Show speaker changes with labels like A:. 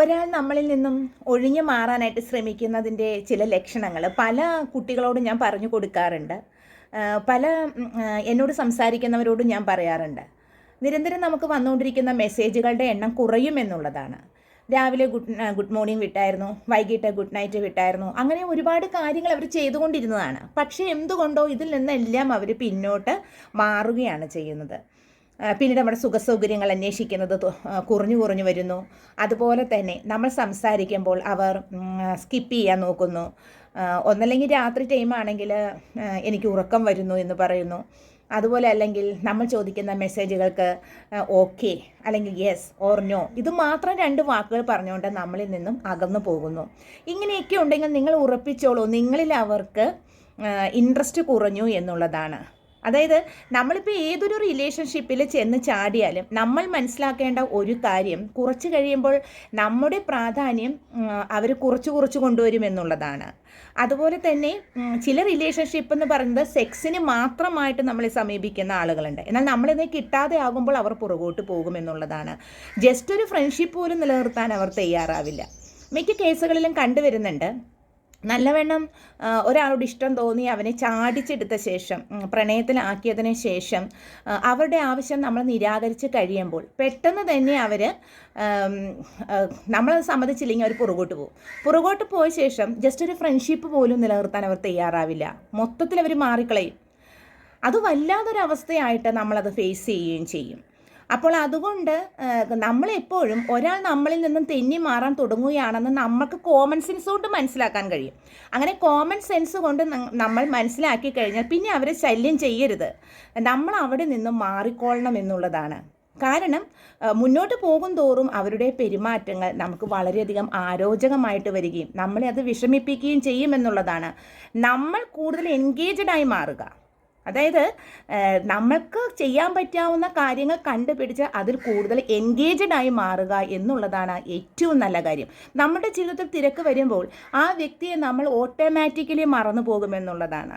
A: ഒരാൾ നമ്മളിൽ നിന്നും ഒഴിഞ്ഞു മാറാനായിട്ട് ശ്രമിക്കുന്നതിന്റെ ചില ലക്ഷണങ്ങൾ പല കുട്ടികളോടും ഞാൻ പറഞ്ഞു കൊടുക്കാറുണ്ട്. പല എന്നോട് സംസാരിക്കുന്നവരോടും ഞാൻ പറയാറുണ്ട്. നിരന്തരം നമുക്ക് വന്നുകൊണ്ടിരിക്കുന്ന മെസ്സേജുകളുടെ എണ്ണം കുറയുമെന്നുള്ളതാണ് രാവിലെ ഗുഡ് ഗുഡ് മോർണിംഗ് വിട്ടായിരുന്നു വൈകിട്ട് ഗുഡ് നൈറ്റ് വിട്ടായിരുന്നു അങ്ങനെ ഒരുപാട് കാര്യങ്ങൾ അവർ ചെയ്തുകൊണ്ടിരുന്നതാണ്. പക്ഷേ എന്തുകൊണ്ടോ ഇതിൽ നിന്നെല്ലാം അവർ പിന്നോട്ട് മാറുകയാണ് ചെയ്യുന്നത്. പിന്നീട് നമ്മുടെ സുഖസൗകര്യങ്ങൾ അന്വേഷിക്കുന്നത് കുറഞ്ഞു കുറഞ്ഞു വരുന്നു. അതുപോലെ തന്നെ നമ്മൾ സംസാരിക്കുമ്പോൾ അവർ സ്കിപ്പ് ചെയ്യാൻ നോക്കുന്നു. ഒന്നല്ലെങ്കിൽ രാത്രി ടൈമാണെങ്കിൽ എനിക്ക് ഉറക്കം വരുന്നു എന്ന് പറയുന്നു. അതുപോലെ അല്ലെങ്കിൽ നമ്മൾ ചോദിക്കുന്ന മെസ്സേജുകൾക്ക് ഓക്കെ അല്ലെങ്കിൽ യെസ് ഓർ നോ ഇത് മാത്രം രണ്ട് വാക്കുകൾ പറഞ്ഞുകൊണ്ട് നമ്മളിൽ നിന്നും അകന്നു പോകുന്നു. ഇങ്ങനെയൊക്കെ ഉണ്ടെങ്കിൽ നിങ്ങൾ ഉറപ്പിച്ചോളൂ. നിങ്ങളിൽ അവർക്ക് ഇൻട്രസ്റ്റ് കുറഞ്ഞു എന്നുള്ളതാണ്. അതായത് നമ്മളിപ്പോൾ ഏതൊരു റിലേഷൻഷിപ്പിൽ ചെന്ന് ചാടിയാലും നമ്മൾ മനസ്സിലാക്കേണ്ട ഒരു കാര്യം കുറച്ച് കഴിയുമ്പോൾ നമ്മുടെ പ്രാധാന്യം അവർ കുറച്ച് കുറച്ച് കൊണ്ടുവരും എന്നുള്ളതാണ്. അതുപോലെ തന്നെ ചില റിലേഷൻഷിപ്പ് എന്ന് പറയുന്നത് സെക്സിന് മാത്രമായിട്ട് നമ്മളെ സമീപിക്കുന്ന ആളുകളുണ്ട്. എന്നാൽ നമ്മളിത് കിട്ടാതെ ആകുമ്പോൾ അവർ പുറകോട്ട് പോകുമെന്നുള്ളതാണ് ജസ്റ്റ് ഒരു ഫ്രണ്ട്ഷിപ്പ് പോലും നിലനിർത്താൻ അവർ തയ്യാറാവില്ല. മിക്ക കേസുകളിലും കണ്ടുവരുന്നുണ്ട്. നല്ലവണ്ണം ഒരാളോട് ഇഷ്ടം തോന്നി അവനെ ചാടിച്ചെടുത്ത ശേഷം പ്രണയത്തിലാക്കിയതിന് ശേഷം അവരുടെ ആവശ്യം നമ്മൾ നിരാകരിച്ച് കഴിയുമ്പോൾ പെട്ടെന്ന് തന്നെ അവർ നമ്മൾ സമ്മതിച്ചില്ലെങ്കിൽ അവർ പുറകോട്ട് പോകും. പുറകോട്ട് പോയ ശേഷം ജസ്റ്റ് ഒരു ഫ്രണ്ട്ഷിപ്പ് പോലും നിലനിർത്താൻ അവർ തയ്യാറാവില്ല. മൊത്തത്തിൽ അവർ മാറിക്കളയും. അത് വല്ലാതൊരവസ്ഥയായിട്ട് നമ്മളത് ഫേസ് ചെയ്യുകയും ചെയ്യും. അപ്പോൾ അതുകൊണ്ട് നമ്മളെപ്പോഴും ഒരാൾ നമ്മളിൽ നിന്നും തെന്നി മാറാൻ തുടങ്ങുകയാണെന്ന് നമുക്ക് കോമൺ സെൻസ് കൊണ്ട് മനസ്സിലാക്കാൻ കഴിയും. അങ്ങനെ കോമൺ സെൻസ് കൊണ്ട് നമ്മൾ മനസ്സിലാക്കി കഴിഞ്ഞാൽ പിന്നെ അവരെ ശല്യം ചെയ്യരുത്. നമ്മൾ അവിടെ നിന്നും മാറിക്കൊള്ളണം എന്നുള്ളതാണ്. കാരണം മുന്നോട്ട് പോകും തോറും അവരുടെ പെരുമാറ്റങ്ങൾ നമുക്ക് വളരെയധികം ആരോചകമായിട്ട് വരികയും നമ്മളെ അത് വിഷമിപ്പിക്കുകയും ചെയ്യുമെന്നുള്ളതാണ് നമ്മൾ കൂടുതൽ എൻഗേജഡായി മാറുക. അതായത് നമ്മൾക്ക് ചെയ്യാൻ പറ്റാവുന്ന കാര്യങ്ങൾ കണ്ടുപിടിച്ച് അതിൽ കൂടുതൽ എൻഗേജഡ് ആയി മാറുക എന്നുള്ളതാണ് ഏറ്റവും നല്ല കാര്യം. നമ്മുടെ ജീവിതത്തിൽ തിരക്ക് വരുമ്പോൾ ആ വ്യക്തിയെ നമ്മൾ ഓട്ടോമാറ്റിക്കലി മറന്നു പോകുമെന്നുള്ളതാണ്